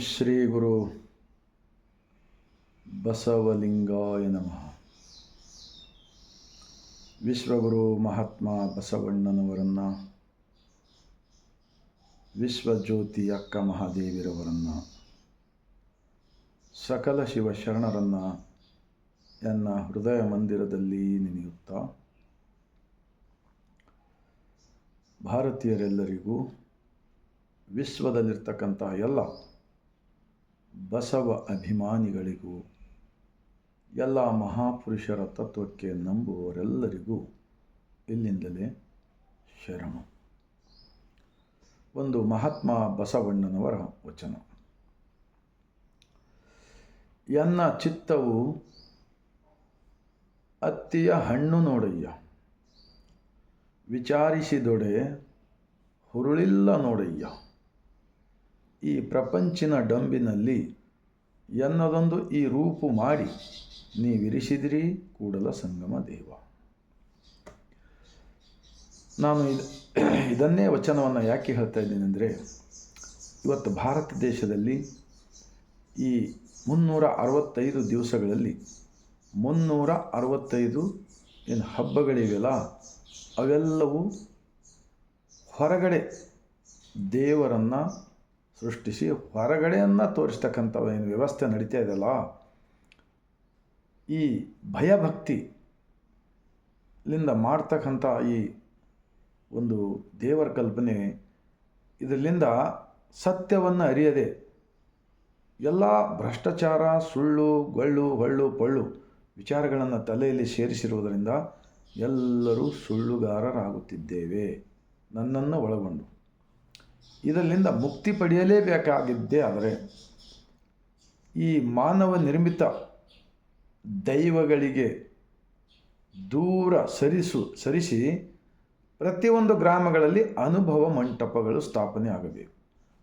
ಶ್ರೀ ಗುರು ಬಸವಲಿಂಗಾಯ ನಮಃ. ವಿಶ್ವಗುರು ಮಹಾತ್ಮ ಬಸವಣ್ಣನವರನ್ನು, ವಿಶ್ವಜ್ಯೋತಿ ಅಕ್ಕ ಮಹಾದೇವಿರವರನ್ನು, ಸಕಲ ಶಿವಶರಣರನ್ನು ಎನ್ನ ಹೃದಯ ಮಂದಿರದಲ್ಲಿ ನೆನೆಯುತ್ತಾ, ಭಾರತೀಯರೆಲ್ಲರಿಗೂ ವಿಶ್ವದಲ್ಲಿರ್ತಕ್ಕಂಥ ಎಲ್ಲ ಬಸವ ಅಭಿಮಾನಿಗಳಿಗೂ, ಎಲ್ಲ ಮಹಾಪುರುಷರ ತತ್ವಕ್ಕೆ ನಂಬುವವರೆಲ್ಲರಿಗೂ ಇಲ್ಲಿಂದಲೇ ಶರಣ. ಒಂದು ಮಹಾತ್ಮ ಬಸವಣ್ಣನವರ ವಚನ. ಎನ್ನ ಚಿತ್ತವು ಅತ್ತಿಯ ಹಣ್ಣು ನೋಡಯ್ಯ. ವಿಚಾರಿಸಿದೊಡೆ ಹುರುಳಿಲ್ಲ ನೋಡಯ್ಯ. ಈ ಪ್ರಪಂಚಿನ ಡಂಬಿನಲ್ಲಿ ಎನ್ನದೊಂದು ಈ ರೂಪು ಮಾಡಿ ನೀವಿರಿಸಿದಿರಿ ಕೂಡಲ ಸಂಗಮ ದೇವ. ನಾನು ಇದು ಇದನ್ನೇ ವಚನವನ್ನು ಯಾಕೆ ಹೇಳ್ತಾ ಇದ್ದೇನೆ ಅಂದರೆ, ಇವತ್ತು ಭಾರತ ದೇಶದಲ್ಲಿ ಈ ಮುನ್ನೂರ ಅರವತ್ತೈದು ದಿವಸಗಳಲ್ಲಿ ಮುನ್ನೂರ ಅರವತ್ತೈದು ಏನು ಹಬ್ಬಗಳಿವೆಲ್ಲ, ಅವೆಲ್ಲವೂ ಹೊರಗಡೆ ದೇವರನ್ನು ಸೃಷ್ಟಿಸಿ ಹೊರಗಡೆಯನ್ನು ತೋರಿಸ್ತಕ್ಕಂಥ ಏನು ವ್ಯವಸ್ಥೆ ನಡೀತಾ ಇದೆಯಲ್ಲ, ಈ ಭಯಭಕ್ತಿಲಿಂದ ಮಾಡ್ತಕ್ಕಂಥ ಈ ಒಂದು ದೇವರ ಕಲ್ಪನೆ ಇದರಿಂದ ಸತ್ಯವನ್ನು ಅರಿಯದೆ ಎಲ್ಲ ಭ್ರಷ್ಟಾಚಾರ, ಸುಳ್ಳು, ಗೊಳ್ಳು, ಹೊಳ್ಳು, ಪಳ್ಳು ವಿಚಾರಗಳನ್ನು ತಲೆಯಲ್ಲಿ ಸೇರಿಸಿರುವುದರಿಂದ ಎಲ್ಲರೂ ಸುಳ್ಳುಗಾರರಾಗುತ್ತಿದ್ದೇವೆ. ನನ್ನನ್ನು ಒಳಗೊಂಡು. ಇದರಿಂದ ಮುಕ್ತಿ ಪಡೆಯಲೇಬೇಕಾಗಿದ್ದೇ ಆದರೆ ಈ ಮಾನವ ನಿರ್ಮಿತ ದೈವಗಳಿಗೆ ದೂರ ಸರಿಸು, ಸರಿಸಿ ಪ್ರತಿಯೊಂದು ಗ್ರಾಮಗಳಲ್ಲಿ ಅನುಭವ ಮಂಟಪಗಳು ಸ್ಥಾಪನೆ ಆಗಬೇಕು.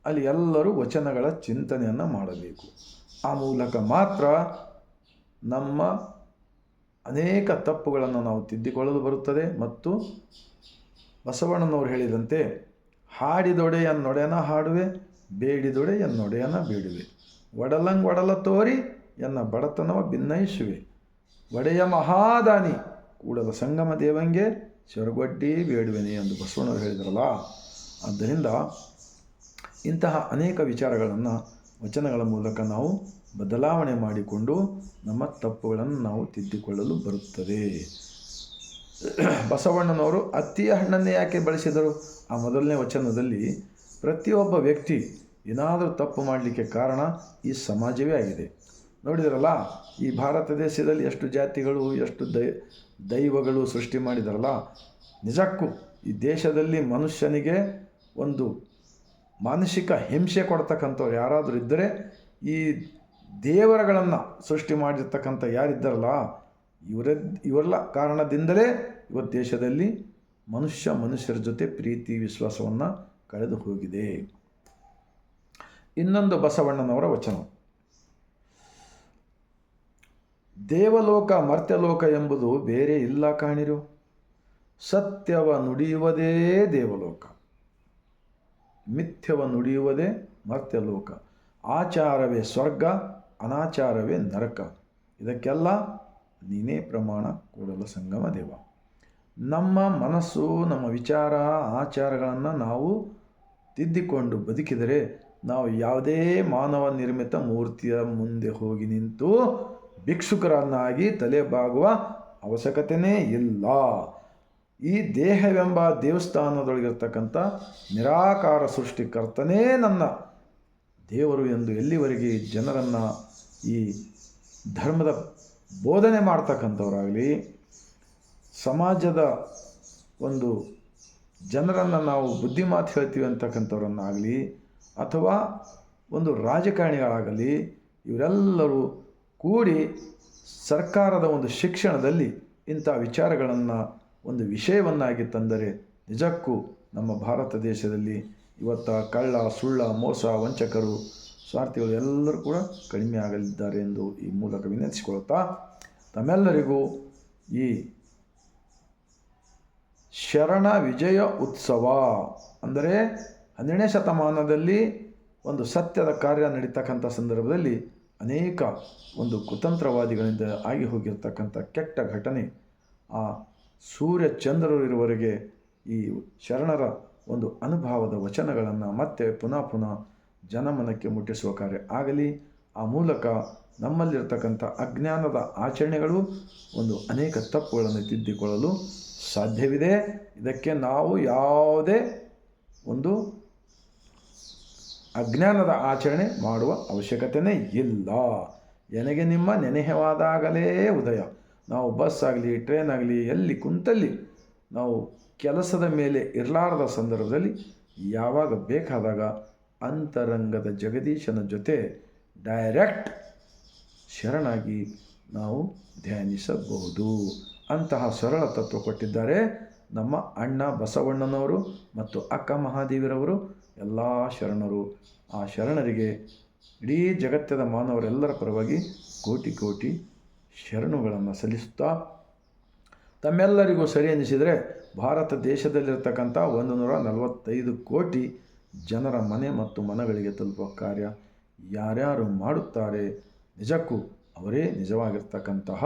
ಅಲ್ಲಿ ಎಲ್ಲರೂ ವಚನಗಳ ಚಿಂತನೆಯನ್ನು ಮಾಡಬೇಕು. ಆ ಮೂಲಕ ಮಾತ್ರ ನಮ್ಮ ಅನೇಕ ತಪ್ಪುಗಳನ್ನು ನಾವು ತಿದ್ದಿಕೊಳ್ಳಲು ಬರುತ್ತದೆ ಮತ್ತು ಬಸವಣ್ಣನವರು ಹೇಳಿದಂತೆ ಹಾಡಿದೊಡೆ ನೊಡೆಯನ ಹಾಡುವೆ ಬೇಡಿದೊಡೆ ಎನ್ನೊಡೆಯನ ಬೇಡುವೆ. ಒಡಲಂಗ್ ಒಡಲ ತೋರಿ ಎನ್ನ ಬಡತನವ ಭಿನ್ನಯಿಸುವೆ ಒಡೆಯ ಮಹಾದಾನಿ, ಕೂಡಲ ಸಂಗಮ ದೇವಂಗೆ ಶರಗೊಡ್ಡಿ ಬೇಡುವೆನೆ ಎಂದು ಬಸವಣ್ಣರು ಹೇಳಿದ್ರಲ್ಲ. ಆದ್ದರಿಂದ ಇಂತಹ ಅನೇಕ ವಿಚಾರಗಳನ್ನು, ವಚನಗಳ ಮೂಲಕ ನಾವು ಬದಲಾವಣೆ ಮಾಡಿಕೊಂಡು ನಮ್ಮ ತಪ್ಪುಗಳನ್ನು ನಾವು ತಿದ್ದಿಕೊಳ್ಳಲು ಬರುತ್ತದೆ. ಬಸವಣ್ಣನವರು ಅತ್ತಿಯ ಹಣ್ಣನ್ನೇ ಯಾಕೆ ಬಳಸಿದರು? ಆ ಮೊದಲನೇ ವಚನದಲ್ಲಿ ಪ್ರತಿಯೊಬ್ಬ ವ್ಯಕ್ತಿ ಏನಾದರೂ ತಪ್ಪು ಮಾಡಲಿಕ್ಕೆ ಕಾರಣ ಈ ಸಮಾಜವೇ ಆಗಿದೆ. ನೋಡಿದ್ರಲ್ಲ, ಈ ಭಾರತ ದೇಶದಲ್ಲಿ ಎಷ್ಟು ಜಾತಿಗಳು, ಎಷ್ಟು ದೈ, ದೈವಗಳು ಸೃಷ್ಟಿ ಮಾಡಿದಾರಲ್ಲ, ನಿಜಕ್ಕೂ ಈ ದೇಶದಲ್ಲಿ ಮನುಷ್ಯನಿಗೆ ಒಂದು ಮಾನಸಿಕ ಹಿಂಸೆ ಕೊಡ್ತಕ್ಕಂಥವ್ರು ಯಾರಾದರೂ ಇದ್ದರೆ, ಈ ದೇವರುಗಳನ್ನು ಸೃಷ್ಟಿ ಮಾಡಿರ್ತಕ್ಕಂಥ ಯಾರಿದ್ದಾರಲ್ಲ ಇವರ ಇವರೆಲ್ಲ ಕಾರಣದಿಂದಲೇ ಇವತ್ತು ದೇಶದಲ್ಲಿ ಮನುಷ್ಯ ಮನುಷ್ಯರ ಜೊತೆ ಪ್ರೀತಿ, ವಿಶ್ವಾಸವನ್ನು ಕಳೆದು ಹೋಗಿದೆ. ಇನ್ನೊಂದು ಬಸವಣ್ಣನವರ ವಚನ. ದೇವಲೋಕ, ಮರ್ತ್ಯಲೋಕ ಎಂಬುದು ಬೇರೆ ಇಲ್ಲ ಕಾಣಿರು. ಸತ್ಯವ ನುಡಿಯುವುದೇ ದೇವಲೋಕ. ಮಿಥ್ಯವ ನುಡಿಯುವುದೇ ಮರ್ತ್ಯಲೋಕ. ಆಚಾರವೇ ಸ್ವರ್ಗ, ಅನಾಚಾರವೇ ನರಕ. ಇದಕ್ಕೆಲ್ಲ ನೀನೇ ಪ್ರಮಾಣ ಕೂಡಲ ಸಂಗಮ ದೇವ. ನಮ್ಮ ಮನಸ್ಸು, ನಮ್ಮ ವಿಚಾರ, ಆಚಾರಗಳನ್ನು ನಾವು ತಿದ್ದಿಕೊಂಡು ಬದುಕಿದರೆ ನಾವು ಯಾವುದೇ ಮಾನವ ನಿರ್ಮಿತ ಮೂರ್ತಿಯ ಮುಂದೆ ಹೋಗಿ ನಿಂತು ಭಿಕ್ಷುಕರನ್ನಾಗಿ ತಲೆ ಬಾಗುವ ಅವಶ್ಯಕತೆಯೇ ಇಲ್ಲ. ಈ ದೇಹವೆಂಬ ದೇವಸ್ಥಾನದೊಳಗಿರ್ತಕ್ಕಂಥ ನಿರಾಕಾರ ಸೃಷ್ಟಿಕರ್ತನೇ ನನ್ನ ದೇವರು ಎಂದು ಎಲ್ಲಿವರೆಗೆ ಜನರನ್ನು ಈ ಧರ್ಮದ ಬೋಧನೆ ಮಾಡ್ತಕ್ಕಂಥವರಾಗಲಿ ಸಮಾಜದ ಒಂದು ಜನರನ್ನು ನಾವು ಬುದ್ಧಿಮಾತು ಹೇಳ್ತೀವಿ ಅಂತಕ್ಕಂಥವ್ರನ್ನಾಗಲಿ ಅಥವಾ ಒಂದು ರಾಜಕಾರಣಿಗಳಾಗಲಿ, ಇವರೆಲ್ಲರೂ ಕೂಡಿ ಸರ್ಕಾರದ ಒಂದು ಶಿಕ್ಷಣದಲ್ಲಿ ಇಂಥ ವಿಚಾರಗಳನ್ನು ಒಂದು ವಿಷಯವನ್ನಾಗಿ ತಂದರೆ ನಿಜಕ್ಕೂ ನಮ್ಮ ಭಾರತ ದೇಶದಲ್ಲಿ ಇವತ್ತ ಕಳ್ಳ, ಸುಳ್ಳ, ಮೋಸ, ವಂಚಕರು, ಸ್ವಾರ್ಥಿಗಳು ಎಲ್ಲರೂ ಕೂಡ ಕಡಿಮೆ ಆಗಲಿದ್ದಾರೆ ಎಂದು ಈ ಮೂಲಕ ವಿನಂತಿಸಿಕೊಳ್ಳುತ್ತಾ ತಮ್ಮೆಲ್ಲರಿಗೂ ಈ ಶರಣ ವಿಜಯ ಉತ್ಸವ. ಅಂದರೆ ಹನ್ನೆರಡನೇ ಶತಮಾನದಲ್ಲಿ ಒಂದು ಸತ್ಯದ ಕಾರ್ಯ ನಡೀತಕ್ಕಂಥ ಸಂದರ್ಭದಲ್ಲಿ ಅನೇಕ ಒಂದು ಕುತಂತ್ರವಾದಿಗಳಿಂದ ಆಗಿ ಹೋಗಿರ್ತಕ್ಕಂಥ ಕೆಟ್ಟ ಘಟನೆ. ಆ ಸೂರ್ಯ ಚಂದ್ರರು ಇರುವವರೆಗೆ ಈ ಶರಣರ ಒಂದು ಅನುಭವದ ವಚನಗಳನ್ನು ಮತ್ತೆ ಪುನಃ ಪುನಃ ಜನಮನಕ್ಕೆ ಮುಟ್ಟಿಸುವ ಕಾರ್ಯ ಆಗಲಿ, ಆ ಮೂಲಕ ನಮ್ಮಲ್ಲಿರ್ತಕ್ಕಂಥ ಅಜ್ಞಾನದ ಆಚರಣೆಗಳು ಒಂದು ಅನೇಕ ತಪ್ಪುಗಳನ್ನು ತಿದ್ದಿಕೊಳ್ಳಲು ಸಾಧ್ಯವಿದೆ. ಇದಕ್ಕೆ ನಾವು ಯಾವುದೇ ಒಂದು ಅಜ್ಞಾನದ ಆಚರಣೆ ಮಾಡುವ ಅವಶ್ಯಕತೆಯೇ ಇಲ್ಲ. ನನಗೆ ನಿಮ್ಮ ನೆನೆಹವಾದಾಗಲೇ ಉದಯ. ನಾವು ಬಸ್ ಆಗಲಿ, ಟ್ರೈನ್ ಆಗಲಿ, ಎಲ್ಲಿ ಕುಂತಲ್ಲಿ ನಾವು ಕೆಲಸದ ಮೇಲೆ ಇರಲಾರದ ಸಂದರ್ಭದಲ್ಲಿ ಯಾವಾಗ ಬೇಕಾದಾಗ ಅಂತರಂಗದ ಜಗದೀಶನ ಜೊತೆ ಡೈರೆಕ್ಟ್ ಶರಣಾಗಿ ನಾವು ಧ್ಯಾನಿಸಬಹುದು. ಅಂತಹ ಸರಳ ತತ್ವ ಕೊಟ್ಟಿದ್ದಾರೆ ನಮ್ಮ ಅಣ್ಣ ಬಸವಣ್ಣನವರು ಮತ್ತು ಅಕ್ಕ ಮಹಾದೇವಿರವರು, ಎಲ್ಲ ಶರಣರು. ಆ ಶರಣರಿಗೆ ಇಡೀ ಜಗತ್ತದ ಮಾನವರೆಲ್ಲರ ಪರವಾಗಿ ಕೋಟಿ ಕೋಟಿ ಶರಣುಗಳನ್ನು ಸಲ್ಲಿಸುತ್ತಾ, ತಮ್ಮೆಲ್ಲರಿಗೂ ಸರಿ ಎನಿಸಿದರೆ ಭಾರತ ದೇಶದಲ್ಲಿರ್ತಕ್ಕಂಥ ಒಂದು ನೂರ ನಲವತ್ತೈದು ಕೋಟಿ ಜನರ ಮನೆ ಮತ್ತು ಮನಗಳಿಗೆ ತಲುಪುವ ಕಾರ್ಯ ಯಾರ್ಯಾರು ಮಾಡುತ್ತಾರೆ? ನಿಜಕ್ಕೂ ಅವರೇ ನಿಜವಾಗಿರ್ತಕ್ಕಂತಹ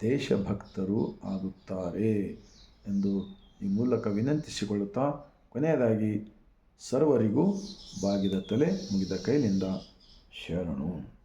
ದೇಶಭಕ್ತರು ಆಗುತ್ತಾರೆ ಎಂದು ಈ ಮೂಲಕ ವಿನಂತಿಸಿಕೊಳ್ಳುತ್ತಾ ಕೊನೆಯದಾಗಿ ಸರ್ವರಿಗೂ ಬಾಗಿದ ತಲೆ ಮುಗಿದ ಕೈಲಿಂದ ಶರಣು.